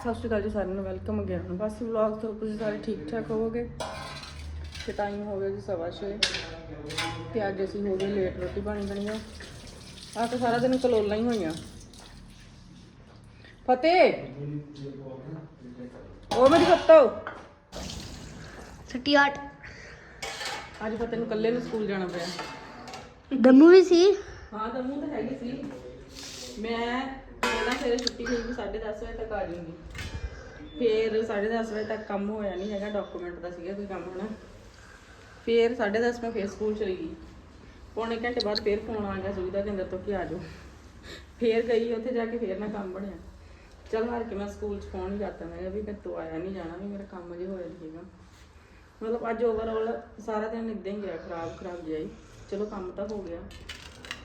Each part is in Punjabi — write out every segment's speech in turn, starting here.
ਸਤਿ ਸ਼੍ਰੀ ਅਕਾਲ ਜੀ ਸਾਰਿਆਂ ਨੂੰ ਵੈਲਕਮ ਅਗੇਨ ਬਸ ਵਲੌਗ ਤੋਂ ਤੁਸੀਂ ਸਾਰੇ ਠੀਕ ਠਾਕ ਹੋਵੋਗੇ? ਤੇ ਟਾਈਮ ਹੋ ਗਿਆ ਜੀ ਸਵਾ ਛੇ। ਤੇ ਅੱਜ ਅਸੀਂ ਹੋ ਗਏ ਲੇਟ ਰੋਟੀ ਪਾਣੀ ਬਣੀਓ ਆ। ਤਾਂ ਸਾਰਾ ਦਿਨ ਕਲੋਲਾਂ ਹੀ ਹੋਈਆਂ। ਫਤਿਹ! ਉਹ ਮੇਰੀ ਫਤੋ 38 ਅੱਜ ਫਤਿਹ ਨੂੰ ਇਕੱਲੇ ਨੂੰ ਸਕੂਲ ਜਾਣਾ ਪਿਆ। ਦਮੂ ਵੀ ਸੀ? ਹਾਂ ਮੂੰਹ ਤਾਂ ਹੈਗੀ ਸੀ। ਮੈਂ ਪਹਿਲਾਂ ਸਵੇਰੇ ਛੁੱਟੀ ਹੋਈ ਸੀ 10:30 ਵਜੇ ਤੱਕ ਆ ਜਾਊਂਗੀ। ਫਿਰ 10:30 ਵਜੇ ਤੱਕ ਕੰਮ ਹੋਇਆ ਨਹੀਂ ਹੈਗਾ ਡਾਕੂਮੈਂਟ ਦਾ ਸੀਗਾ ਕੋਈ ਕੰਮ ਹਨਾ ਫਿਰ 10:30 ਮੈਂ ਫਿਰ ਸਕੂਲ ਚਲੀ ਗਈ। ਪੌਣੇ ਘੰਟੇ ਬਾਅਦ ਫਿਰ ਫੋਨ ਆ ਗਿਆ ਸੁਵਿਧਾ ਕੇਂਦਰ ਤੋਂ ਕਿ ਆ ਜਾਓ। ਫਿਰ ਗਈ ਉੱਥੇ ਜਾ ਕੇ ਫਿਰ ਨਾ ਕੰਮ ਬਣਿਆ। ਚਲ ਹਾਰ ਕੇ ਮੈਂ ਸਕੂਲ 'ਚ ਫੋਨ ਹੀ ਕਰਤਾ, ਮੈਂ ਕਿਹਾ ਵੀ ਤੂੰ ਆਇਆ ਨਹੀਂ ਜਾਣਾ, ਵੀ ਮੇਰਾ ਕੰਮ ਜੇ ਹੋਇਆ ਸੀਗਾ ਮਤਲਬ ਅੱਜ ਓਵਰਆਲ ਸਾਰਾ ਦਿਨ ਇਦਾਂ ਹੀ ਗਿਆ ਖਰਾਬ ਖਰਾਬ ਜਿਹਾ ਹੀ। ਚਲੋ ਕੰਮ ਤਾਂ ਹੋ ਗਿਆ।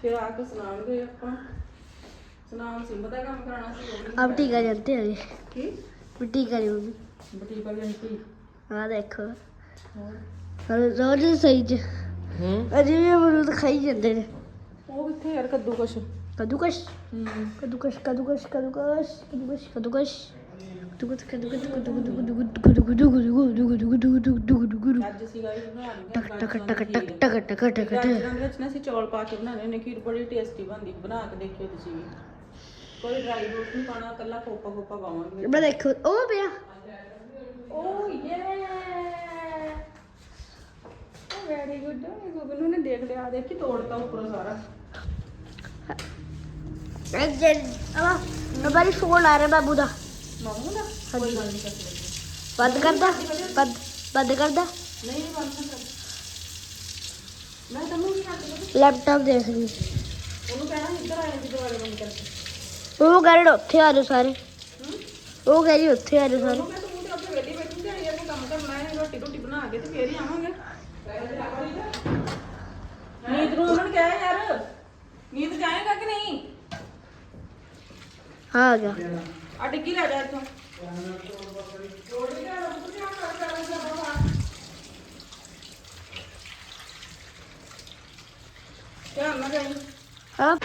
ਫਿਰ ਆ ਕੇ ਸੁਣਾਉਣਗੇ ਆਪਾਂ। ਸਨਾਨ ਸਿੰਬ ਦਾ ਕੰਮ ਕਰਾਉਣਾ ਸੀ ਉਹ ਵੀ अब टीका जानते हैं ਕੀ टीका नहीं मम्मी ਬੁਟੀਕ ਵਾਲੀ ਆਂਟੀ हाँ देखो ਹੋਰ और रोज सही च ਹੂੰ अजी भी अमरूद खाई जाते हैं ਉਹ ਕਿੱਥੇ ਯਾਰ ਕੱਦੂ ਕੁਛ कद्दूकश ਹੂੰ कद्दूकश कद्दूकश कद्दूकश कद्दूकश कद्दूकश कद्दूकश कद्दूकश कद्दूकश ਅੱਜ ਅਸੀਂ ਗਾਈ ਬਣਾ टक टक ਲਈਆਂ टक टक टक टक टक टक ਗਾਜਰਾਂ ਦੇ ਵਿੱਚ ਨਾ ਅਸੀਂ ਚੌਲ ਪਾ ਕੇ ਬਣਾਉਂਦੇ ਨੇ ਖੀਰ ਬੜੀ ਟੇਸਟੀ ਬਣਦੀ ਬਣਾ ਕੇ ਦੇਖਿਓ ਤੁਸੀਂ ਵੀ ਕੋਈ ਡਰਾਈ ਫਰੂਟ ਪਾਣਾ ਕੱਲਾ ਖੋਪਾ ਖੋਪਾ ਪਾਵਾਂਗੇ। ਮੈਂ ਦੇਖੋ ਉਹ ਪਿਆ। ਓ ਯੇ। ਵੈਰੀ ਗੁੱਡ ਗੋਬਨੂ ਨੇ ਦੇਖ ਲਿਆ ਦੇਖੀ ਤੋੜਤਾ ਉੱਪਰੋਂ ਸਾਰਾ। ਅਬ ਅਬਾਰੀ ਫੋਨ ਆ ਰਿਹਾ ਬਾਬੂ ਦਾ। ਮਾਮੂ ਦਾ? ਕੋਈ ਗੱਲ ਨਹੀਂ ਬੰਦ ਕਰਦਾ ਬੰਦ ਬੰਦ ਕਰਦਾ। ਨਹੀਂ ਬੰਦ ਕਰਦਾ। ਮੈਂ ਤੁਹਾਨੂੰ ਕੀ ਆਖਦਾ ਲੈਪਟਾਪ ਦੇਖ ਲਈ। ਉਹਨੂੰ ਕਹਿਣਾ ਇੱਧਰ ਆਇਆ ਜੀ ਦੁਆਰੇ ਬੰਦ ਕਰਕੇ। ਉਹ ਕਹਿ ਰਹੇ ਉੱਥੇ ਆ ਜਾਓ ਸਾਰੇ। ਉਹ ਕਹਿ ਰਹੀ ਉੱਥੇ ਆ ਜਾਓ ਸਾਰੇ। ਮੈਂ ਤੂੰ ਤੇ ਉੱਥੇ ਵੇਲੀ ਬੈਠੀ ਤੇ ਆਈ ਆ ਕੋਈ ਕੰਮ ਕਰਨਾ ਹੈ ਰੋਟੀ ਰੋਟੀ ਬਣਾ ਕੇ ਤੇ ਫੇਰ ਹੀ ਆਵਾਂਗੇ। ਨੀਂਦ ਨੂੰ ਉਹਨਾਂ ਨੇ ਕਿਹਾ ਯਾਰ ਨੀਂਦ ਜਾਏਗਾ ਕਿ ਨਹੀਂ? ਹਾਂ ਆ ਗਿਆ। ਆ ਡਿੱਗੀ ਲੈ ਜਾ ਇੱਥੋਂ। ਧਿਆਨ ਨਾਲ ਜਾਈਂ ਹਾਂ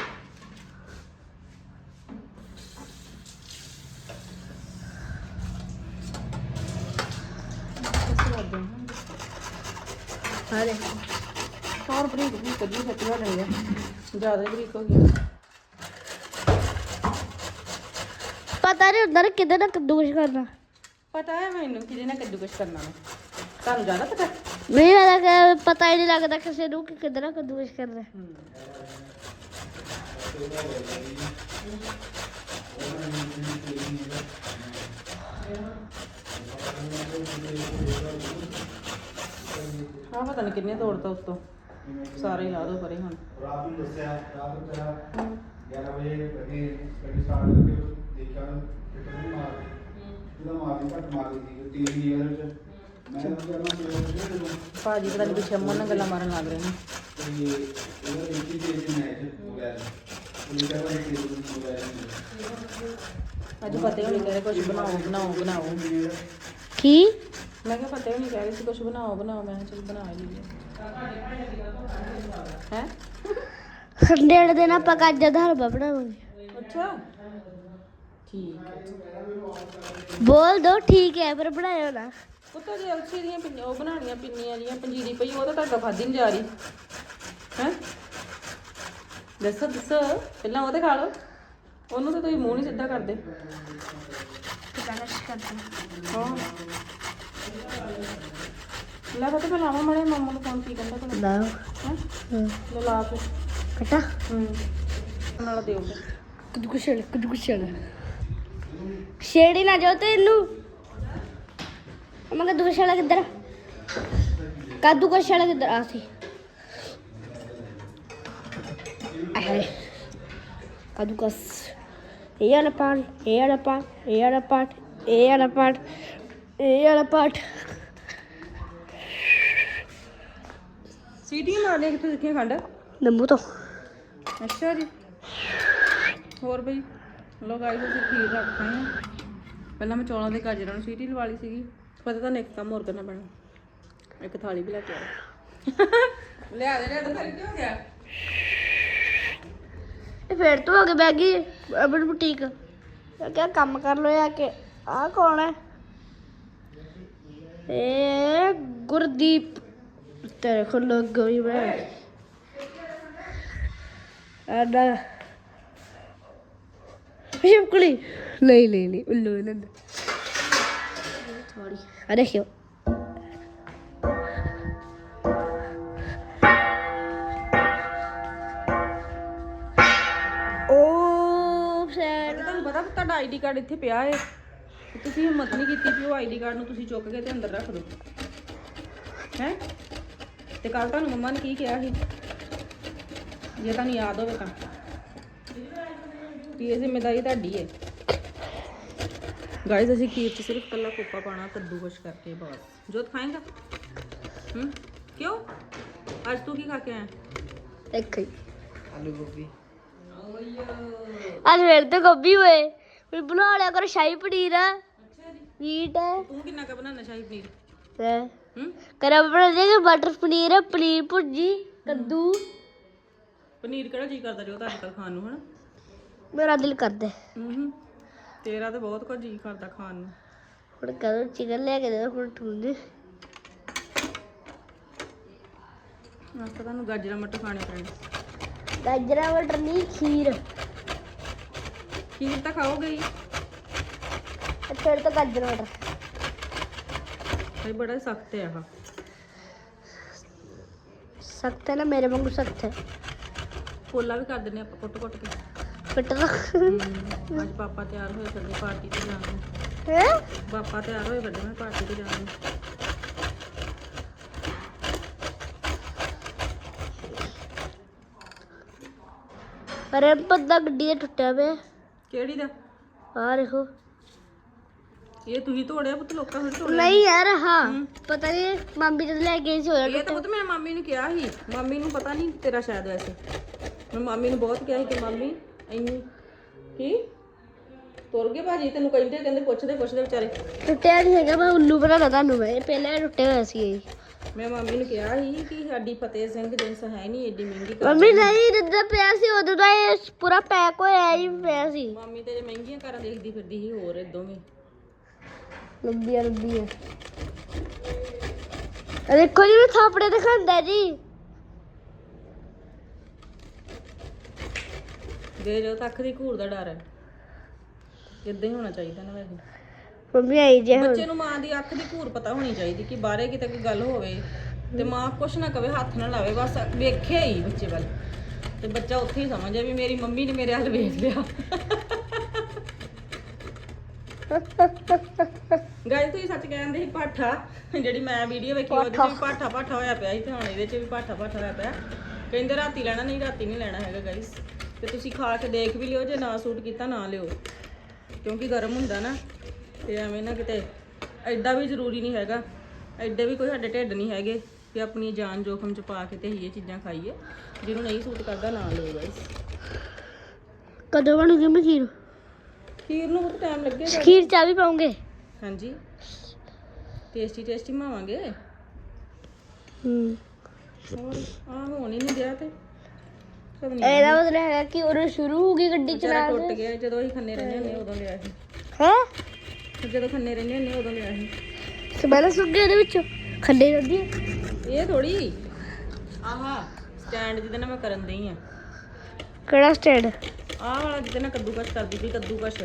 ਹਾਂ ਦੇ ਬਰੀਕ ਕਦੀ ਫੱਟੀ ਹੋ ਜਾਂਦੀ ਹੈ ਜ਼ਿਆਦਾ ਹੀ ਬਰੀਕ ਹੋ ਗਈ ਪਤਾ ਨਹੀਂ ਹੁੰਦਾ ਨਾ ਕਿਤੇ ਨਾ ਕੱਦੂ ਕੁਛ ਕਰਨਾ। ਪਤਾ ਹੈ ਮੈਨੂੰ ਕਿਹਦੇ ਨਾਲ ਕੱਦੂਕਸ਼ ਕਰਨਾ ਹੈ ਤੁਹਾਨੂੰ ਜ਼ਿਆਦਾ ਪਤਾ ਹੈ? ਨਹੀਂ ਕਿ ਪਤਾ ਹੀ ਨਹੀਂ ਲੱਗਦਾ ਕਿਸੇ ਨੂੰ ਕਿ ਕਿਤੇ ਨਾ ਕੱਦੂ ਕੁਛ ਕਰਨਾ। ਆਹ ਪਤਾ ਨਹੀਂ ਕਿੰਨੇ ਤੋੜਤਾ ਉੱਤੋਂ ਸਾਰੇ ਹੀ ਲਾ ਦੋ ਪਰੇ ਹੁਣ। ਰਾਤ ਨੂੰ ਦੱਸਿਆ ਰਾਤ ਨੂੰ ਤੇਰਾ 11 ਵਜੇ ਕਦੀ ਕਦੀ ਸਟਾਰਟ ਕਰਕੇ ਦੇਖਿਆ ਫਿੱਟ ਨਹੀਂ ਮਾਰ ਜਿਹਦਾ ਮਾਰੀ ਘੱਟ ਮਾਰੀ ਸੀ ਤੀਨ ਈਅਰ ਚ ਮੈਂ ਤਾਂ ਕਹਿੰਦਾ ਸੀ ਉਹ ਭਾਜੀ ਪਤਾ ਨਹੀਂ ਪਿੱਛੇ ਅਮਨ ਨਾਲ ਗੱਲਾਂ ਮਾਰਨ ਲੱਗ ਰਹੇ ਨੇ। ਤੇ ਉਹਦਾ ਇੰਟੀ ਦੇ ਦੇ ਮੈਚ ਹੋ ਗਿਆ ਉਹਨੇ ਕਿਹਾ ਕਿ ਇਹ ਹੋ ਗਿਆ ਅੱਜ ਪਤਾ ਹੀ ਨਹੀਂ ਕਹਿ ਰਹੇ ਕੁਝ ਬਣਾਓ ਬਣਾਓ ਬਣਾਓ। ਕੀ? ਮੈਂ ਕਿਹਾ ਪਤਾ ਹੀ ਨਹੀਂ ਕਹਿ ਰਹੇ ਸੀ ਕੁਝ ਬਣਾਓ ਬਣਾਓ। ਮੈਂ ਕਿਹਾ ਚਲ ਬਣਾ ਹੀ ਲਈਏ। ਹੈ? ਹੰਡੇੜ ਦੇ ਨਾ ਆਪਾਂ ਕੱਜ ਦਾ ਹਲਵਾ ਬਣਾਵਾਂਗੇ। ਅੱਛਾ। ਠੀਕ ਹੈ। ਬੋਲ ਦੋ ਠੀਕ ਹੈ ਪਰ ਬਣਾਇਓ ਨਾ। ਪੁੱਤੋ ਜੀ ਅਲਸੀ ਦੀਆਂ ਪਿੰਨੀਆਂ ਉਹ ਬਣਾਉਣੀਆਂ ਪਿੰਨੀਆਂ ਦੀਆਂ ਪੰਜੀਰੀ ਪਈ ਉਹ ਤਾਂ ਤੁਹਾਡਾ ਖਾਦੀ ਨਹੀਂ ਜਾ ਰਹੀ। ਹੈ? ਦੱਸੋ ਦੱਸੋ ਪਹਿਲਾਂ ਉਹ ਤੇ ਖਾ ਲਓ। ਉਹਨੂੰ ਤਾਂ ਤੁਸੀਂ ਮੂੰਹ ਨਹੀਂ ਸਿੱਧਾ ਕਰਦੇ। ਹਾਂ। ਲੈ ਪਤਾ ਮੈਂ ਲਾਵਾਂ ਮੜੇ ਮੰਮਾ ਨੂੰ ਫੋਨ ਕੀ ਕਹਿੰਦਾ ਤੁਹਾਨੂੰ ਲਾਓ। ਹੈ? ਹਾਂ। ਲੈ ਲਾ ਕੇ। ਕਟਾ ਹੂੰ। ਨਾਲ ਦਿਓ ਕੱਦੂ ਕੁਛ ਕੱਦੂ ਕੁਛ ਛੇੜੀ ਨਾ ਜਾਓ ਤੇ ਇਹਨੂੰ। ਅਮਾ ਕੱਦੂ ਕੁਛ ਵਾਲਾ ਕਿੱਧਰ? ਕੱਦੂ ਕੁਛ ਵਾਲਾ ਕਿੱਧਰ? ਆ ਸੀ। ਆਏ। ਕੱਦੂ ਕਸ ਇਹ ਵਾਲਾ ਪਾਰਟ ਇਹ ਵਾਲਾ ਪਾਰਟ ਇਹ ਵਾਲਾ ਪਾਰਟ ਇਹ ਵਾਲਾ ਪਾਰਟ ਇਹ ਵਾਲਾ ਪਾਰਟ ਸੀਟੀਆਂ ਮਾਰ ਲਿਆ ਕਿੱਥੇ ਸਿੱਖੀਆਂ ਖੰਡ? ਨੰਬੂ ਤੋਂ। ਅੱਛਾ ਜੀ। ਹੋਰ ਬਈ? ਲੋ ਗਾਈਸ ਅਸੀਂ ਖੀਰ ਰੱਖ ਆਏ ਹਾਂ ਪਹਿਲਾਂ ਮੈਂ ਚੌਲਾਂ ਦੇ ਗਾਜਰਾਂ ਨੂੰ ਸੀਟੀ ਲਵਾ ਲਈ ਸੀਗੀ। ਪਤਾ ਤਾਂ ਇੱਕ ਕੰਮ ਹੋਰ ਕਰਨਾ ਪੈਣਾ। ਇੱਕ ਥਾਲੀ ਵੀ ਲੈ ਕੇ ਲਿਆ ਦੇ ਲਿਆ ਦੇ ਫਿਰ ਕੀ ਹੋ ਗਿਆ? ਇਹ ਫੇਰ ਤੋਂ ਕੇ ਬਹਿ ਗਈ ਅਬਰ ਬੁਟੀਕ ਮੈਂ ਕਿਹਾ ਕੰਮ ਕਰ ਲੋ ਆ ਕੇ। ਆ ਕੌਣ ਹੈ? ਇਹ ਗੁਰਦੀਪ। ਤੇਰੇ ਕੋਲ ਲੱਗ ਗਈ ਮੈਂ। ਆਡਾ ਸ਼ਿਵਕਲੀ ਨਹੀਂ ਨਹੀਂ ਨਹੀਂ ਉੱਲੂ ਇਹਨਾਂ ਦਾ ਥੋੜੀ ਆ ਦੇਖਿਓ। Oh sad. ਤੁਹਾਨੂੰ ਪਤਾ ਤੁਹਾਡਾ ਆਈਡੀ ਕਾਰਡ ਇੱਥੇ ਪਿਆ ਏ। ਤੇ ਤੁਸੀਂ ਹਿੰਮਤ ਨਹੀਂ ਕੀਤੀ ਵੀ ਉਹ ਆਈਡੀ ਕਾਰਡ ਨੂੰ ਤੁਸੀਂ ਚੁੱਕ ਕੇ ਤੇ ਅੰਦਰ ਰੱਖ ਦਿਓ। ਹੈ? ਤੇ ਕੱਲ ਤੁਹਾਨੂੰ ਮੰਮਾ ਨੇ ਕੀ ਕਿਹਾ ਸੀ? ਜੇ ਤੁਹਾਨੂੰ ਯਾਦ ਹੋਵੇ ਤਾਂ। ਵੀ ਇਹ ਜ਼ਿੰਮੇਵਾਰੀ ਤੁਹਾਡੀ ਹੈ ਗਾਇਸ ਅਸੀਂ ਖੀਰ ਚ ਸਿਰਫ ਕੱਲਾ ਕੋਪਾ ਪਾਣਾ ਕੱਦੂਕਸ਼ ਕਰਕੇ ਬਸ। ਜੋਤ ਖਾਏਗਾ? ਹੂੰ? ਕਿਉਂ? ਅੱਜ ਤੂੰ ਕੀ ਖਾ ਕੇ ਆਇਆ? ਦੇਖੋ ਆਲੂ ਗੋਭੀ। ਅੱਜ ਮੇਰੇ ਤੇ ਗੋਭੀ ਹੋਏ। ਵੀ ਬਣਾ ਲਿਆ ਕਰ ਸ਼ਾਹੀ ਪਨੀਰ। ਆ ਅੱਛਾ ਜੀ। ਮੀਟ ਹੈ। ਤੂੰ ਕਿੰਨਾ ਕ ਬਣਾਉਣਾ ਸ਼ਾਹੀ ਪਨੀਰ? ਤੇ ਹੂੰ? ਕਰਾ ਬਣਾ ਦੇਗਾ ਬਟਰ ਪਨੀਰ ਪਨੀਰ ਭੁਰਜੀ ਕੱਦੂ। ਪਨੀਰ ਕਿਹੜਾ ਜੀ ਕਰਦਾ ਜੋ ਤਾਂ ਅੱਜ ਕੱਲ੍ਹ ਖਾਣ ਨੂੰ ਹਨਾ? ਮੇਰਾ ਦਿਲ ਕਰਦਾ ਹੂੰ। ਤੇਰਾ ਤਾਂ ਬਹੁਤ ਕੁਝ ਜੀ ਕਰਦਾ ਖਾਣ ਨੂੰ। ਹੁਣ ਕਦੋਂ ਚਿਕਨ ਲੈ ਕੇ ਦੇ ਹੁਣ ਠੁੰਦੇ ਅੱਜ ਤਾਂ ਤੁਹਾਨੂੰ ਗਾਜਰਾਂ ਮਟਰ ਖਾਣੇ ਪੈਣੇ। ਗਾਜਰਾਂ ਮਟਰ ਨਹੀਂ ਖੀਰ। ਖੀਰ ਤਾਂ ਖਾਓਗੇ ਹੀ। ਫਿਰ ਤਾਂ ਗਾਜਰਾਂ ਮਟਰ। ਇਹ ਬੜਾ ਸਖਤ ਹੈ ਆਹ। ਸਖਤ ਹੈ ਨਾ ਮੇਰੇ ਵਾਂਗੂ ਸਖਤ ਹੈ। ਪੋਲਾ ਵੀ ਕਰ ਦਿੰਨੇ ਆਪਾਂ ਕੁੱਟ ਕੁੱਟ ਕੇ ਫਿੱਟ ਦਾ ਅੱਜ ਪਾਪਾ ਤਿਆਰ ਹੋਏ ਫਿਰਦੇ ਪਾਰਟੀ ਤੇ ਜਾਣ ਨੂੰ। ਹੈ? ਪਾਪਾ ਤਿਆਰ ਹੋਏ ਫਿਰਦੇ ਮੈਂ ਪਾਰਟੀ ਤੇ ਜਾਣ ਨੂੰ। ਅਰੇ ਪੱਦਾ ਗੱਡੀ ਦਾ ਟੁੱਟਿਆ ਪਿਆ। ਕਿਹੜੀ ਦਾ? ਆ ਦੇਖੋ। ਇਹ ਤੁਸੀਂ ਤੋੜਿਆ ਪੁੱਤ ਲੋਕਾਂ ਨੂੰ ਤੋੜਿਆ ਨਹੀਂ ਯਾਰ ਹਾਂ। ਪਤਾ ਨਹੀਂ ਮੰਮੀ ਜਦ ਲੈ ਗਈ ਸੀ ਹੋਇਆ ਇਹ ਤਾਂ ਪੁੱਤ ਮੈਂ ਮਾਮੀ ਨੂੰ ਕਿਹਾ ਸੀ। ਮਾਮੀ ਨੂੰ ਪਤਾ ਨਹੀਂ ਤੇਰਾ ਸ਼ਾਇਦ ਵੈਸੇ। ਮੈਂ ਮਾਮੀ ਨੂੰ ਬਹੁਤ ਕਿਹਾ ਸੀ ਕਿ ਮਾਮੀ ਇੰਨੀ ਕੀ? ਤੁਰ ਗਏ ਭਾਜੀ ਤੈਨੂੰ ਕਹਿੰਦੇ ਕਹਿੰਦੇ ਪੁੱਛਦੇ ਪੁੱਛਦੇ ਵਿਚਾਰੇ। ਟੁੱਟਿਆ ਨਹੀਂ ਹੈਗਾ ਮੈਂ ਉੱਲੂ ਬਣਾਦਾ ਤੁਹਾਨੂੰ ਮੈਂ। ਪਹਿਲਾਂ ਟੁੱਟਿਆ ਹੋਇਆ ਸੀ ਇਹ। ਮੈਂ ਮਾਮੀ ਨੂੰ ਕਿਹਾ ਸੀ ਕਿ ਸਾਡੀ ਫਤਿਹ ਸਿੰਘ ਜਿੰਸ ਹੈ ਨਹੀਂ ਏਡੀ ਮਹਿੰਗੀ ਕਰ ਮੰਮੀ ਨਹੀਂ ਜਿੱਦਾਂ ਪਿਆ ਸੀ ਉਦੋਂ ਦਾ ਇਹ ਪੂਰਾ ਪੈਕ ਹੋਇਆ ਹੀ ਪਿਆ ਸੀ। ਮਾਮੀ ਤੇ ਜੇ ਮਹਿੰਗੀਆਂ ਕਾਰਾਂ ਦੇਖਦੀ ਫਿਰਦੀ ਸੀ ਹੋਰ ਇਦੋਂ ਵੀ। ਲੰਬੀਆਂ ਲੰਬੀਆਂ। ਆ ਦੇਖੋ ਜੀ ਮੈਂ ਥਾਪੜੇ ਦਿਖਾਉਂਦਾ ਜੀ। ਦੇ ਜੋ ਤੱਕ ਦੀ ਘੂਰ ਦਾ ਡਰ ਹੈ। ਇਦਾਂ ਹੀ ਹੋਣਾ ਚਾਹੀਦਾ ਨਾ ਵੈਸੇ। ਮੰਮੀ ਆਈ ਜੇ ਬੱਚੇ ਨੂੰ ਮਾਂ ਦੀ ਅੱਖ ਦੀ ਘੂਰ ਪਤਾ ਹੋਣੀ ਚਾਹੀਦੀ ਕਿ ਬਾਹਰੇ ਕਿਤੇ ਕੋਈ ਗੱਲ ਹੋਵੇ ਤੇ ਮਾਂ ਕੁਛ ਨਾ ਕਵੇ ਹੱਥ ਨਾ ਲਾਵੇ ਬਸ ਵੇਖੇ ਹੀ ਬੱਚੇ ਵੱਲ। ਤੇ ਬੱਚਾ ਉੱਥੇ ਹੀ ਸਮਝੇ ਵੀ ਮੇਰੀ ਮੰਮੀ ਨੇ ਮੇਰੇ ਹੱਲ ਵੇਖ ਲਿਆ। ਗਾਇਸ ਤੁਸੀਂ ਸੱਚ ਕਹਿੰਦੇ ਸੀ ਪਾਠਾ ਜਿਹੜੀ ਮੈਂ ਵੀਡੀਓ ਵੇਖੀ ਉਹਦੇ ਚ ਵੀ ਪਾਠਾ। ਪਾਠਾ ਹੋਇਆ ਪਿਆ ਸੀ ਤੇ ਹੁਣ ਇਹਦੇ ਚ ਵੀ ਪਾਠਾ ਪਾਠਾ ਹੋਇਆ ਪਿਆ। ਕਹਿੰਦੇ ਰਾਤੀ ਲੈਣਾ ਨਹੀਂ ਰਾਤੀ ਨਹੀਂ ਲੈਣਾ ਹੈਗਾ ਗਾਇਸ। ਤੇ ਤੁਸੀਂ ਖਾ ਕੇ ਦੇਖ ਵੀ ਲਿਓ ਜੇ ਨਾ ਸੂਟ ਕੀਤਾ ਨਾ ਲਿਓ। ਕਿਉਂਕਿ ਗਰਮ ਹੁੰਦਾ ਨਾ ਤੇ ਐਵੇਂ ਨਾ ਕਿਤੇ ਐਡਾ ਵੀ ਜ਼ਰੂਰੀ ਨਹੀਂ ਹੈਗਾ। ਐਡੇ ਵੀ ਕੋਈ ਸਾਡੇ ਢਿੱਡ ਨਹੀਂ ਹੈਗੇ ਕਿ ਆਪਣੀ ਜਾਨ ਜੋਖਮ ਚ ਪਾ ਕੇ ਤੇ ਇਹ ਚੀਜ਼ਾਂ ਖਾਈਏ ਜਿਹਨੂੰ ਨਹੀਂ ਸੂਟ ਕਰਦਾ ਨਾ ਲਿਓ ਗਾਇਸ। ਕਦੋਂ ਬਣੂਗੀ ਮੈਂ ਖੀਰ ਨੂੰ ਬਹੁਤ ਟਾਈਮ ਲੱਗੇਗਾ ਖੀਰ ਚਾ ਵੀ ਪਾਉਂਗੇ। ਹਾਂਜੀ। ਟੇਸਟੀ ਟੇਸਟੀ ਬਣਾਵਾਂਗੇ? ਹੂੰ। ਹੋਰ ਆ ਹੋਣ ਹੀ ਨਹੀਂ ਦਿਆ ਤੇ। ਪਤਾ ਨੀ ਇਹਦਾ ਮਤਲਬ ਹੈਗਾ ਕਿ ਉਹ ਸ਼ੁਰੂ ਹੋ ਗਈ ਗੱਡੀ ਵਿਚਾਰਾ ਚਲਾਉਣ। ਟੁੱਟ ਗਿਆ ਜਦੋਂ ਅਸੀਂ ਖੰਨੇ ਰਹਿੰਦੇ ਹੁੰਦੇ ਉਦੋਂ ਲਿਆ ਸੀ। ਹੈ? ਜਦੋਂ ਖੰਨੇ ਰਹਿੰਦੇ ਹੁੰਦੇ ਉਦੋਂ ਲਿਆ ਸੀ। ਸਮੈਲ ਸੁੱਕ ਗਈ ਉਹਦੇ ਵਿੱਚੋਂ। ਖੱਡੇ ਹੈ ਇਹ ਥੋੜੀ ਆਹਾ ਸਟੈਂਡ ਜਿਹਦੇ ਨਾਲ ਮੈਂ ਕਰਨ ਦਈ ਆ ਕਿਹੜਾ ਸਟੈਂਡ ਆਹ ਵਾਲਾ ਜਿਹਦੇ ਨਾਲ ਕੱਦੂਕਸ਼ ਕਰਦੀ ਸੀ ਕੱਦੂਕਸ਼।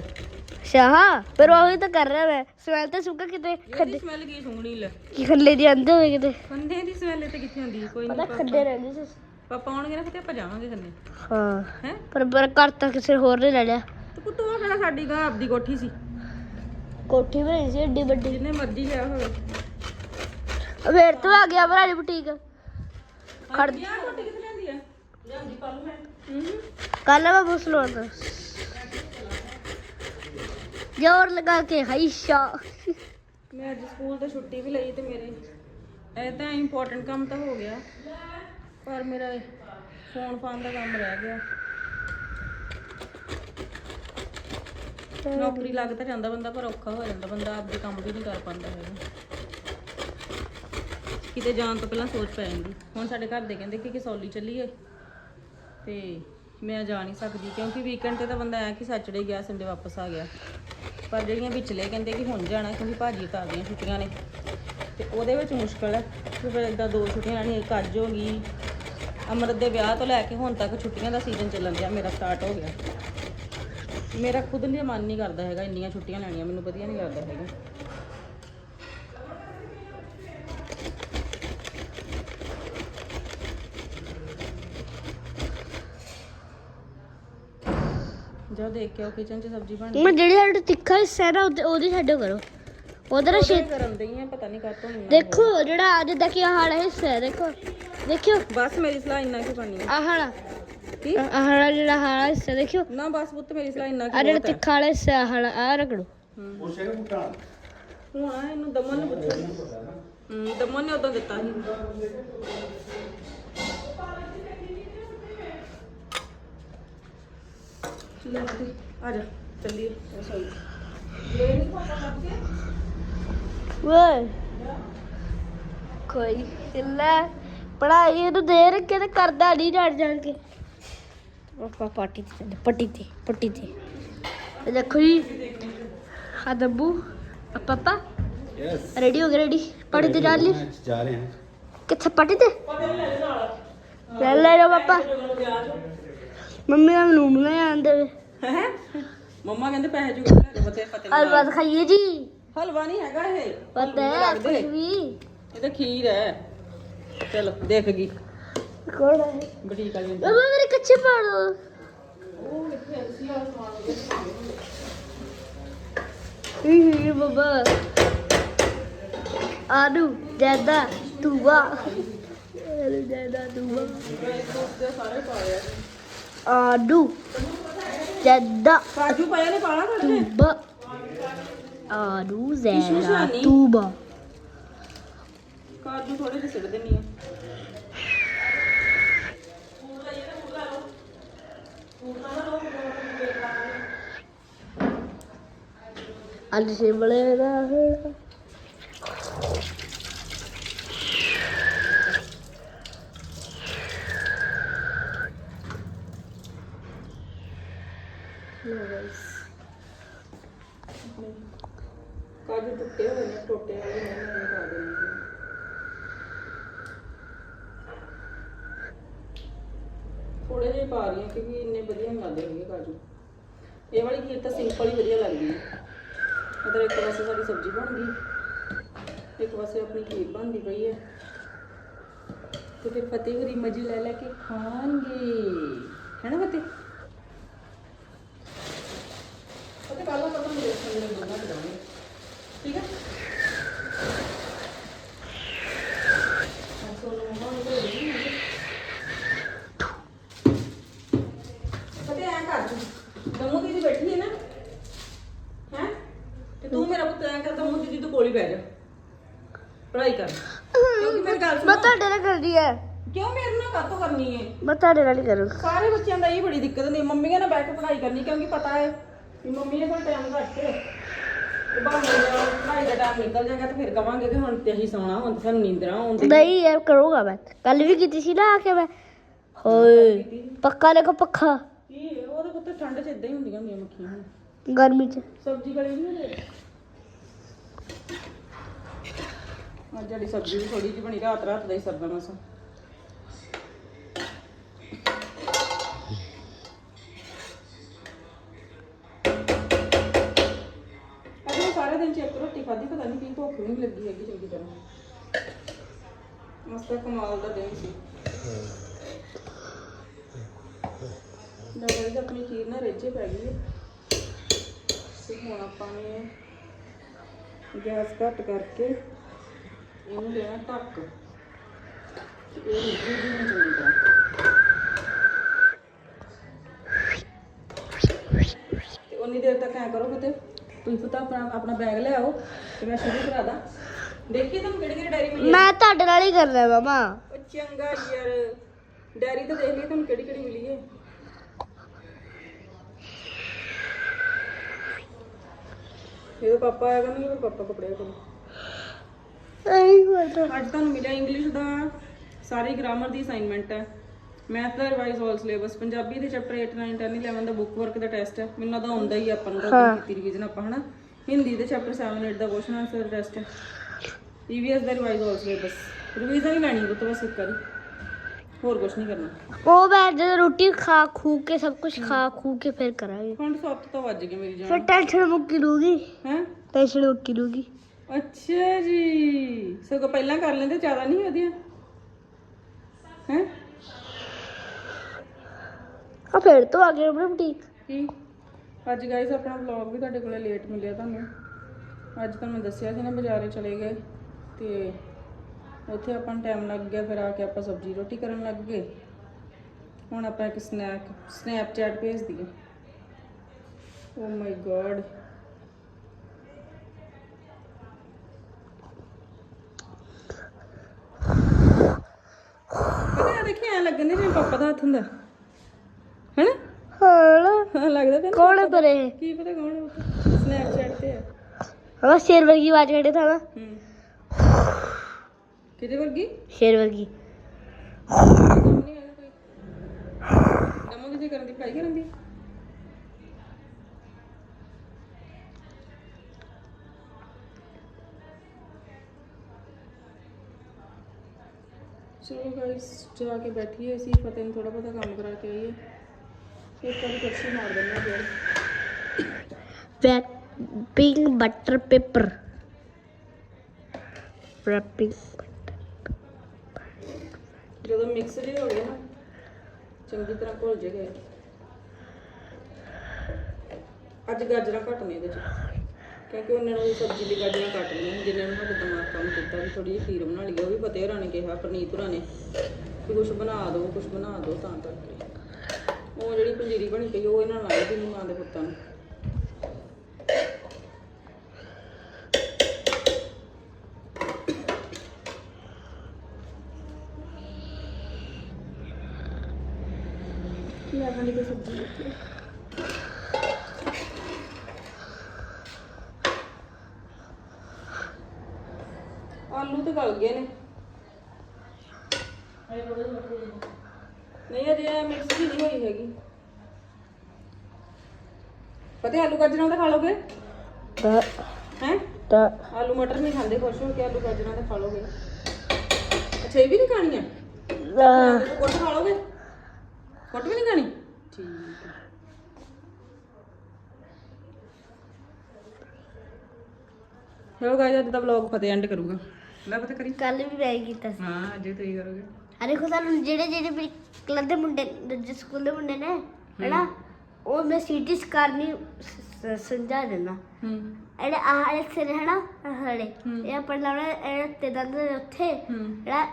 ਸ਼ਾਹ ਪਰ ਉਹ ਤਾਂ ਕਰ ਰਿਹਾ ਮੈਂ। ਸਮੈਲ ਤਾਂ ਸੁੱਕਾ ਕਿਤੇ ਇਹਦੀ ਸਮੈਲ ਕੀ ਸੁੰਗਣੀ ਲੈ। ਕੀ ਖੱਲੇ ਦੀ ਆਂਦੇ ਹੋਏ ਕਿਤੇ। ਖੰਨੇ ਦੀ ਸਮੈਲ ਤੇ ਕਿੱਥੇ ਹੁੰਦੀ ਕੋਈ ਪਤਾ ਨਹੀਂ ਖੱਡੇ ਰਹਿੰਦੇ ਸੀ। ਪਾਪਾ ਆਉਣਗੇ ਨਾ ਫਿਰ ਤੇ ਆਪਾਂ ਜਾਵਾਂਗੇ ਖੰਨੇ ਹਾਂ। ਹੈ? ਪਰ ਪਰ ਘਰ ਤਾਂ ਕਿਸੇ ਹੋਰ ਨੇ ਲੈ ਲਿਆ। ਤੇ ਪੁੱਤੋ ਆ ਕਿਹੜਾ ਸਾਡੀ ਗਾਂ ਆਪਦੀ ਕੋਠੀ ਸੀ। ਕੋਠੀ ਬਣਾਈ ਸੀ ਏਡੀ ਵੱਡੀ। ਜਿੰਨੇ ਮਰਜ਼ੀ ਲਿਆ ਹੋਵੇ। ਫੇਰ ਤੋਂ ਆ ਗਿਆ ਭਰਾ ਬੁਟੀਕ। ਖੜ ਯਾਰ ਕੋਠੀ ਕਿੱਥੇ ਲੈਂਦੀ ਆ? ਲਿਆਂਦੀ ਕੱਲ ਮੈਂ। ਹੂੰ ਕੱਲ ਮੈਂ ਜ਼ੋਰ ਲਗਾ ਕੇ ਹਾਈਸ਼ਾ ਮੈਂ ਅੱਜ ਸਕੂਲ ਤੋਂ ਛੁੱਟੀ ਵੀ ਲਈ ਤੇ ਮੇਰੇ, ਇਹ ਤਾਂ ਇੰਪੋਰਟੈਂਟ ਕੰਮ ਤਾਂ ਹੋ ਗਿਆ, ਪਰ ਮੇਰਾ ਫੋਨ ਫਾਨ ਦਾ ਕੰਮ ਰਹਿ ਗਿਆ। ਨੌਕਰੀ ਲੱਗ ਤਾਂ ਜਾਂਦਾ ਬੰਦਾ, ਪਰ ਔਖਾ ਹੋ ਜਾਂਦਾ ਬੰਦਾ, ਆਪਦੇ ਕੰਮ ਵੀ ਨਹੀਂ ਕਰ ਪਾਉਂਦਾ ਹੈਗਾ। ਕਿਤੇ ਜਾਣ ਤੋਂ ਪਹਿਲਾਂ ਸੋਚ ਪੈ ਜਾਂਦੀ। ਹੁਣ ਸਾਡੇ ਘਰ ਦੇ ਕਹਿੰਦੇ ਕਿ ਕਿਸੌਲੀ ਚੱਲੀਏ। ਤੇ ਮੈਂ ਜਾ ਨਹੀਂ ਸਕਦੀ ਕਿਉਂਕਿ ਵੀਕਐਂਡ ਤੇ ਤਾਂ ਬੰਦਾ ਐ ਕਿ ਸੈਚਰਡੇ ਗਿਆ ਸੰਡੇ ਵਾਪਸ ਆ ਗਿਆ। ਪਰ ਜਿਹੜੀਆਂ ਵਿਚਲੇ ਕਹਿੰਦੇ ਕਿ ਹੁਣ ਜਾਣਾ, ਕਿਉਂਕਿ ਭਾਜੀ ਤਾਂ ਦੀਆਂ ਛੁੱਟੀਆਂ ਨੇ, ਤੇ ਉਹਦੇ ਵਿੱਚ ਮੁਸ਼ਕਲ ਹੈ ਕਿ ਫਿਰ ਇਦਾਂ ਦੋ ਛੁੱਟੀਆਂ ਲੈਣੀਆਂ ਇੱਕ ਅੱਜ ਹੋ ਗਈ। ਅਮਰਤ ਦੇ ਵਿਆਹ ਤੋਂ ਲੈ ਕੇ ਹੁਣ ਤੱਕ ਛੁੱਟੀਆਂ ਦਾ ਸੀਜ਼ਨ ਚੱਲਣ ਡਿਆ, ਮੇਰਾ ਸਟਾਰਟ ਹੋ ਗਿਆ। ਮੇਰਾ ਖੁਦ ਲਈ ਮਨ ਨਹੀਂ ਕਰਦਾ ਹੈਗਾ ਇੰਨੀਆਂ ਛੁੱਟੀਆਂ ਲੈਣੀਆਂ, ਮੈਨੂੰ ਵਧੀਆ ਨਹੀਂ ਲੱਗਦਾ ਹੈਗਾ। ਜਾ ਦੇਖ ਕੇ ਉਹ ਕਿਚਨ 'ਚ ਸਬਜ਼ੀ ਬਣ ਮੈਂ ਜਿਹੜੀ ਸਾਡਾ ਤਿੱਖਾ ਹਿੱਸਾ ਹੈ ਨਾ ਉਹਦੇ- ਉਹਦੀ ਛੱਡੋ ਕਰੋ। ਉਧਰ ਸ਼ੇਤ ਕਰਨ ਦਈ ਆ ਪਤਾ ਨਹੀਂ ਕਾਤੋਂ ਇੰਨਾ ਦੇਖੋ ਜਿਹੜਾ ਅੱਜ ਦਾ ਕੀ ਆਹ ਵਾਲਾ ਹਿੱਸਾ ਹੈ ਦੇਖੋ। ਦੇਖਿਓ। ਬਸ ਮੇਰੀ ਸਲਾਹ ਇੰਨਾ ਕੀ ਕਰਨੀ ਹੈ ਆਹ ਵਾਲਾ। ਕੀ? ਆਹ ਵਾਲਾ ਜਿਹੜਾ ਆਹ ਵਾਲਾ ਹਿੱਸਾ ਦੇਖਿਓ। ਨਾ ਬਸ ਪੁੱਤ ਮੇਰੀ ਸਲਾਹ ਇੰਨਾ ਆ ਕੀ ਜਿਹੜਾ ਬਹੁਤ ਹੈ ਤਿੱਖਾ ਵਾਲਾ ਹਿੱਸਾ ਆਹ ਵਾਲਾ ਆ ਰਗੜੋ। ਉਹ ਸ਼ੇਰ ਮੁੱਟਾ ਹੁਣ ਆ ਇਹਨੂੰ ਦਮਨ ਨੂੰ ਪੁੱਛੋ। ਹੂੰ ਦਮਨ ਨੇ ਉਦੋਂ ਦਿੱਤਾ ਸੀ। ਲੈ ਪੁੱਤੀ, ਆ ਜਾ ਚੱਲੀਏ। ਰਸੋਈ ਓਏ। ਕੋਈ ਲੈ। ਪੜਾਈ ਇਹਨੂੰ ਦੇ ਰੱਖੇ ਤੇ ਕਰਦਾ ਨਹੀਂ ਜਾਣ ਜਾਣ ਕੇ। ਪਾਪਾ ਪਾਰਟੀ ਤੇ ਚੱਲੇ, ਪੱਟੀ ਤੇ ਪੱਟੀ ਤੇ। ਇਹ ਦੇਖੋ ਜੀ ਆ ਦੱਬੂ ਆ ਪਾਪਾ। ਯੈਸ ਰੈਡੀ ਹੋ ਗਏ ਰੈਡੀ ਪੱਟੀ ਤੇ ਜਾ ਲਈ ਜਾ ਰਹੇ ਹਾਂ। ਕਿੱਥੇ ਪੱਟੀ ਤੇ? ਲੈ ਲੈ ਜਾਓ ਪਾਪਾ। ਮੰਮੀ ਆ ਮੈਨੂੰ ਲੈ ਆਂਦੇ ਹੈ? ਮੰਮਾ ਕਹਿੰਦੇ ਪੈਸੇ ਜੁਗਾ ਲੈ ਕੇ ਬਤੇ ਪਤੇ ਹਲਵਾ ਖਾਈਏ ਜੀ। ਹਲਵਾ ਨਹੀਂ ਹੈਗਾ ਇਹ। ਪਤਾ ਹੈ। ਕੁਝ ਵੀ। ਇਹ ਤਾਂ ਖੀਰ ਹੈ। ਚਲੋ ਦੇਖ ਗਈ। ਕੋਣ ਹੈ? ਬੁਟੀਕ ਵਾਲੀ ਬਾਬਾ ਮੇਰੇ ਕੱਚੇ ਪਾ ਉਹ ਇੱਥੇ ਅਸੀਂ ਆ ਸਮਾਨ ਹੀ ਬਾਬਾ ਆਲੂ ਜੈਦਾ ਤੂਬਾ ਆਲੂ ਜੈਦਾ ਤੂਬਾ ਸਾਰੇ ਪਾਇਆ ਆਲੂ ਜੈਦਾ ਕਾਜੂ ਪਾਇਆ ਨੇ ਪਾਲਾ ਕੱਢ ਕੇ ਤੂਬਾ ਆਲੂ ਕਿਸ਼ਮਿਸ਼ ਜੈਦਾ ਹੈ ਨੀ? ਤੂਬਾ। ਕਾਜੂ ਥੋੜੇ ਜਿਹੇ ਸਿੱਟ ਦੇਣੀ ਆ। ਆਲੂ ਸ਼ਿਮਲੇ ਦਾ ਕਾਜੂ ਟੁੱਟੇ ਹੋਏ ਨੇ ਟੋਟੇ ਵਾਲੇ ਨਹੀਂ ਮੈਂ ਪਾ ਦੇਣੀ ਥੋੜੇ ਜਿਹੇ ਪਾ ਰਹੀ ਹਾਂ ਕਿਉਂਕਿ ਇੰਨੇ ਵਧੀਆ ਨਹੀਂ ਲੱਗਦੇ ਹੈਗੇ ਕਾਜੂ ਇਹ ਵਾਲੀ ਖੀਰ ਤਾਂ ਸਿੰਪਲ ਹੀ ਵਧੀਆ ਲੱਗਦੀ ਹੈ ਮਤਲਬ ਇੱਕ ਪਾਸੇ ਸਾਡੀ ਸਬਜ਼ੀ ਬਣ ਗਈ। ਇੱਕ ਪਾਸੇ ਆਪਣੀ ਖੀਰ ਬਣਦੀ ਪਈ ਹੈ। ਤੇ ਫਿਰ ਫਤਿਹ ਹੋਰੀ ਮਜ਼ੇ ਲੈ ਲੈ ਕੇ ਖਾਣਗੇ। ਹੈ ਨਾ ਫਤਿਹ ਕੱਲ੍ਹ ਆਪਾਂ ਤੁਹਾਨੂੰ ਮੇਰੇ ਸੰਗ ਦੋਨਾਂ ਖਿਲਾਵਾਂਗੇ ਠੀਕ ਹੈ ਅੱਜ ਸੋਨੂੰ ਮੰਮਾ ਨੂੰ ਦੇ ਰਹੀ ਹੈ ਫਤਿਹ ਐਂ ਕਰ ਤੂੰ ਦਮੂ ਦੀਦੀ ਬੈਠੀ ਹੈ ਨਾ ਹੈ ਤੇ ਤੂੰ ਮੇਰਾ ਪੁੱਤ ਐਂ ਕਰ ਦਮੂ ਦੀਦੀ ਤੋਂ ਕੋਲ ਹੀ ਬਹਿ ਜਾ ਪੜ੍ਹਾਈ ਕਰ ਕਿਉਂਕਿ ਮੇਰੀ ਗੱਲ ਮੈਂ ਸੁਣੋ। ਤੁਹਾਡੇ ਨਾਲ ਕਰਦੀ ਹੈ ਕਿਉਂ? ਮੇਰੇ ਨਾਲ ਕਾਤੋਂ ਕਰਨੀ ਹੈ ਮੈਂ ਤੁਹਾਡੇ ਨਾਲ ਹੀ ਕਰੂੰ। ਸਾਰੇ ਬੱਚਿਆਂ ਦਾ ਇਹ ਬੜੀ ਦਿੱਕਤ ਹੁੰਦੀ ਹੈ। ਮੰਮੀਆਂ ਨਾਲ ਬੈਠ ਕੇ ਪੜ੍ਹਾਈ ਕਰਨੀ ਕਿਉਂਕਿ ਪਤਾ ਹੈ ਕਿ ਮੰਮੀ ਨੇ ਕੋਲ ਟਾਈਮ ਘੱਟ ਹੈ ਤੇ ਬਾਹਰ ਪੜ੍ਹਾਈ ਦਾ ਟਾਈਮ ਨਿਕਲ ਜਾਏਗਾ ਤੇ ਫਿਰ ਕਵਾਂਗੇ ਕਿ ਹੁਣ ਤੇ ਅਸੀਂ ਸੌਣਾ ਹੁਣ ਤੇ ਸਾਨੂੰ ਨੀਂਦਰਾਂ ਆਉਂਦੀ ਨਹੀਂ ਯਾਰ ਕਰੂੰਗਾ ਮੈਂ। ਕੱਲ ਵੀ ਕੀਤੀ ਸੀ ਨਾ ਆ ਕੇ ਮੈਂ। ਹੋਏ ਪੱਕਾ ਦੇਖੋ ਪੱਖਾ। ਕੀ ਉਹਦੇ ਪੁੱਤ ਠੰਡ ਚ ਇਦਾਂ ਹੀ ਹੁੰਦੀਆਂ ਹੁੰਦੀਆਂ ਮੱਖੀਆਂ। ਹੁਣ ਗਰਮੀ ਚ। ਸਬਜ਼ੀ ਗਲੀ ਨਹੀਂ ਹੁੰਦੀ? ਅੱਜ ਜਿਹੜੀ ਸਬਜ਼ੀ ਵੀ ਥੋੜੀ ਜਿਹੀ ਬਣੀ, ਰਾਤ ਰਾਤ ਦਾ ਹੀ ਸਰਦਾ ਮਸਾਂ ਅੱਜ ਸਾਰੇ ਦਿਨ ਚ ਰੋਟੀ ਖਾਧੀ, ਪਤਾ ਨਹੀਂ ਕੀ ਭੁੱਖ ਨਹੀਂ ਲੱਗੀ ਹੈਗੀ ਚੰਗੀ ਤਰ੍ਹਾਂ। ਮਸਤਾ ਕਮਾਲ ਦਾ ਦਿਨ ਸੀ। ਡਾਕਟਰ ਆਪਣੀ ਖੀਰ ਨਾ ਰੇਜੇ ਪੈ ਗਈ ਹੈ। ਤੇ ਹੁਣ ਆਪਾਂ ਨੇ ਗੈਸ ਘੱਟ ਕਰਕੇ ਇਹਨੂੰ ਦੇਣਾ ਢੱਕ ਤੇ ਇਹ ਰਿੱਝੀ ਦੀ ਨਹੀਂ ਚੰਗੀ ਤਰ੍ਹਾਂ ਤੇ ਉਨੀ ਦੇਰ ਤੱਕ ਐ ਕਰੋ ਕਿਤੇ ਤੁਸੀਂ ਪਤਾ ਆਪਣਾ ਆਪਣਾ ਬੈਗ ਲਿਆਓ ਤੇ ਮੈਂ ਸ਼ੁਰੂ ਕਰਾ ਦਾਂ ਦੇਖੀ ਤੁਹਾਨੂੰ ਕਿਹੜੀ ਕਿਹੜੀ ਡਾਇਰੀ ਮਿਲੀ ਹੈ ਮੈਂ ਤੁਹਾਡੇ ਨਾਲ ਹੀ ਕਰਨਾ ਮਾਮਾ। ਉਹ ਚੰਗਾ ਯਾਰ ਡਾਇਰੀ ਤਾਂ ਦੇਖ ਲਈ ਤੁਹਾਨੂੰ ਕਿਹੜੀ ਕਿਹੜੀ ਮਿਲੀ ਹੈ। ਇਹਦਾ ਪਾਪਾ ਆਇਆ ਕਰਨਗੇ ਫਿਰ ਪਾਪਾ ਕੱਪੜੇ ਕੋਲ ਨਹੀਂ ਪਤਾ ਅੱਜ ਤੁਹਾਨੂੰ ਮਿਲਿਆ ਇੰਗਲਿਸ਼ ਦਾ ਸਾਰੀ ਗ੍ਰਾਮਰ ਦੀ ਅਸਾਈਨਮੈਂਟ ਹੈ। ਮੈਥ ਦਾ ਰਿਵਾਈਜ਼ ਆਲ ਸਿਲੇਬਸ ਪੰਜਾਬੀ ਦੇ ਚੈਪਟਰ 8 9 10 11 ਦਾ ਬੁੱਕ ਵਰਕ ਦਾ ਟੈਸਟ ਹੈ। ਮੈਨੂੰ ਲੱਗਦਾ ਆਉਂਦਾ ਹੀ ਆ ਆਪਾਂ ਨੂੰ ਤਾਂ ਕੀਤੀ ਰਿਵੀਜ਼ਨ ਆਪਾਂ ਹਨਾ? ਹਿੰਦੀ ਦੇ ਚੈਪਟਰ 7 8 ਦਾ ਕੁਐਸਚਨ ਆਨਸਰ ਟੈਸਟ ਹੈ। ਈਵੀਐਸ ਦਾ ਰਿਵਾਈਜ਼ ਆਲ ਸਿਲੇਬਸ ਰਿਵੀਜ਼ਨ ਹੀ ਲੈਣੀ ਉਹ ਤੋਂ ਬਸ ਇੱਕ ਵਾਰੀ। ਹੋਰ ਕੁਝ ਨਹੀਂ ਕਰਨਾ। ਉਹ ਮੈਂ ਜਦੋਂ ਰੋਟੀ ਖਾ ਖੂ ਕੇ ਸਭ ਕੁਝ ਖਾ ਖੂ ਕੇ ਫਿਰ ਕਰਾਂਗੇ। ਹੁਣ 7 ਤਾਂ ਵੱਜ ਗਏ ਮੇਰੀ ਫਿਰ ਜਾਨ ਟੈਨਸ਼ਨ ਮੁੱਕੀ ਲੂਗੀ ਹੈ? ਟੈਨਸ਼ਨ ਮੁੱਕੀ ਲੂਗੀ ਅੱਛਾ ਜੀ। ਸਗੋਂ ਪਹਿਲਾਂ ਕਰ ਲੈਂਦੇ ਜ਼ਿਆਦਾ ਨਹੀਂ ਵਧੀਆ। ਹੈ? ਆ ਫਿਰ ਤੋਂ ਆ ਗਏ ਆਪਣੇ ਬੁਟੀਕ ਕੀ? ਅੱਜ ਗਾਇਸ ਆਪਣਾ ਵਲੌਗ ਵੀ ਤੁਹਾਡੇ ਕੋਲੇ ਲੇਟ ਮਿਲਿਆ ਤੁਹਾਨੂੰ। ਅੱਜ ਤੁਹਾਨੂੰ ਮੈਂ ਦੱਸਿਆ ਸੀ ਨਾ ਬਾਜ਼ਾਰੇ ਚਲੇ ਗਏ। ਤੇ ਉੱਥੇ ਆਪਾਂ ਨੂੰ ਟਾਈਮ ਲੱਗ ਗਿਆ ਫਿਰ ਆ ਕੇ ਆਪਾਂ ਸਬਜ਼ੀ ਰੋਟੀ ਕਰਨ ਲੱਗ ਗਏ। ਹੁਣ ਆਪਾਂ ਇੱਕ ਸਨੈਕ ਸਨੈਪਚੈਟ ਭੇਜ ਦਈਏ। ਓ ਮਾਈ ਗॉड ਲੱਗਣੇ ਜਿਵੇਂ ਪਾਪਾ ਦਾ ਹੱਥ ਹੁੰਦਾ? ਹੈਨਾ? ਹਾਂ ਲੱਗਦਾ ਪਿਆ ਨਾ ਕੌਣ ਪਰੇ ਕੀ ਪਤਾ ਕੌਣ ਹੈ ਸਨੈਪਚੈਟ ਤੇ ਆ। ਹਾਂ ਸ਼ੇਰ ਵਰਗੀ ਆਵਾਜ਼ ਕੱਢੇ ਥਾ ਨਾ। ਹੂੰ। ਕਿਹਦੇ ਵਰਗੀ? ਸ਼ੇਰ ਵਰਗੀ। ਕੰਮ ਨਹੀਂ ਹੈਗਾ ਕੋਈ। ਕੰਮ ਕਿਤੇ ਕਰਨ ਦੀ? ਪੜ੍ਹਾਈ ਕਰਨ ਦੀ? ਚਲੋ ਗਾਇਸ ਜਾ ਕੇ ਬੈਠੀਏ ਅਸੀਂ ਫਤਿਹ ਨੂੰ ਥੋੜਾ ਬਹੁਤਾ ਕੰਮ ਕਰਾ ਕੇ ਆਈਏ ਇੱਕ ਵਾਰੀ ਕੁਰਸੀ ਮਾਰ ਦਿੰਦੇ ਹਾਂ ਫਿਰ wrapping butter paper. Wrapping ਜਦੋਂ ਮਿਕਸ ਜੇ ਹੋ ਗਏ ਨਾ ਚੰਗੀ ਤਰ੍ਹਾਂ ਘੁਲ ਜੇ ਗਏ। ਅੱਜ ਗਾਜਰਾਂ ਘੱਟ ਨੇ ਇਹਦੇ ਚ। ਕਿਉਂਕਿ ਉਹਨਾਂ ਨੂੰ ਸਬਜ਼ੀ ਦੀ ਗਾਡੀਆਂ ਕੱਟ ਲਈਆਂ ਜਿਨ੍ਹਾਂ ਨੂੰ ਸਾਡੇ ਦਿਮਾਗ ਕੰਮ ਕੀਤਾ ਵੀ ਥੋੜੀ ਜਿਹੀ ਖੀਰ ਬਣਾ ਲਈ, ਉਹ ਵੀ ਫਤਿਹ ਹੋਰਾਂ ਨੇ ਕਿਹਾ ਪ੍ਰਨੀਤ ਹੋਰਾਂ ਨੇ ਕਿ ਕੁਝ ਬਣਾ ਦਿਓ ਕੁਝ ਬਣਾ ਦਿਓ ਤਾਂ ਕਰਕੇ। ਉਹ ਜਿਹੜੀ ਪੰਜੀਰੀ ਬਣੀ ਪਈ, ਉਹ ਇਹਨਾਂ ਨਾਲ ਆਈ ਮਾਂ ਦੇ ਪੁੱਤਾਂ ਨੂੰ। ਕੀ ਆਖਣ ਦੀ ਸਬਜ਼ੀ ਦਿੱਤੀ ਆਲੂ ਤੇ ਗਲ ਗਏ ਨੇ। ਨਹੀਂ ਅਜੇ ਮਿਕਸ ਵੀ ਨਹੀਂ ਹੋਈ ਹੈਗੀ। ਪਤਾ ਆਲੂ ਗਾਜਰਾਂ ਦਾ ਖਾ ਲੋਗੇ? ਤਾਂ ਹੈ? ਤਾਂ। ਆਲੂ ਮਟਰ ਨਹੀਂ ਖਾਂਦੇ ਖੁਸ਼ ਹੋ ਕੇ ਆਲੂ ਗਾਜਰਾਂ ਦਾ ਖਾ ਲੋਗੇ। ਅੱਛਾ ਇਹ ਵੀ ਨਹੀਂ ਖਾਣੀਆਂ? ਤਾਂ ਕੁੱਟ ਖਾ ਲੋਗੇ? ਕੁੱਟ ਵੀ ਨਹੀਂ ਖਾਣੀ? ਠੀਕ ਹੈ। ਚਲੋ ਗਾਇਸ ਅੱਜ ਦਾ ਵਲੌਗ ਫਤਿਹ ਐਂਡ ਕਰੂਗਾ। ਲੈ ਪਤਾ ਕਰੀ। ਕੱਲ ਵੀ ਮੈਂ ਹੀ ਕੀਤਾ ਸੀ। ਹਾਂ ਅੱਜ ਤੁਸੀਂ ਕਰੋਗੇ। ਆ ਦੇਖੋ ਸਾਨੂੰ ਜਿਹੜੇ ਜਿਹੜੇ ਮੇਰੇ ਕਲਰ ਦੇ ਮੁੰਡੇ ਦੂਜੇ ਸਕੂਲ ਦੇ ਮੁੰਡੇ ਨੇ ਹੈਨਾ ਉਹ ਮੈਂ ਸੀਟੀ ਕਰਨੀ ਸ- ਸਮਝਾ ਦੇਣਾ ਹੂੰ। ਇਹਦੇ ਆਹ ਵਾਲੇ ਸਿਰ ਹੈਨਾ ਆਹ ਵਾਲੇ ਹੂੰ। ਇਹ ਆਪਾਂ ਲਾਉਣਾ ਇਹ ਤੇ ਦੰਦ ਦੇ ਉੱਥੇ ਹੂੰ। ਜਿਹੜਾ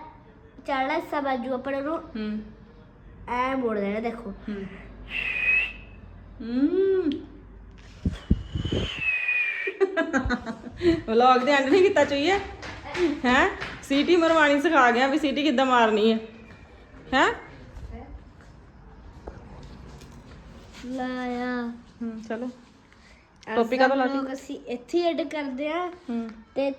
ਚਾਲਾ ਹਿੱਸਾ ਬਾਜੂ ਆਪਾਂ ਨੂੰ ਹੂੰ। ਐ ਮੋੜ ਦੇਣਾ ਦੇਖੋ। ਹੂੰ। ਹੂੰ। ਵਲੌਗ ਦੇ ਐਂਡ ਨਹੀਂ ਕੀਤਾ ਚਾਹੀਏ ਹੈ? ਸੀਟੀ ਮਰਵਾਣੀ ਸਿਖਾ ਗਿਆ ਵੀ ਸੀਟੀ ਕਿੱਦਾਂ ਮਾਰਨੀ ਹੈ। ਹੈ? ਲਾਇਆ। ਹੂੰ ਚਲੋ। ਟੋਪੀ ਕਾਹਤੋਂ ਦਾ ਲਾਤੀ? ਅਸੀਂ ਇੱਥੇ ਐਡ ਕਰਦੇ ਆ ਹੂੰ। ਤੇ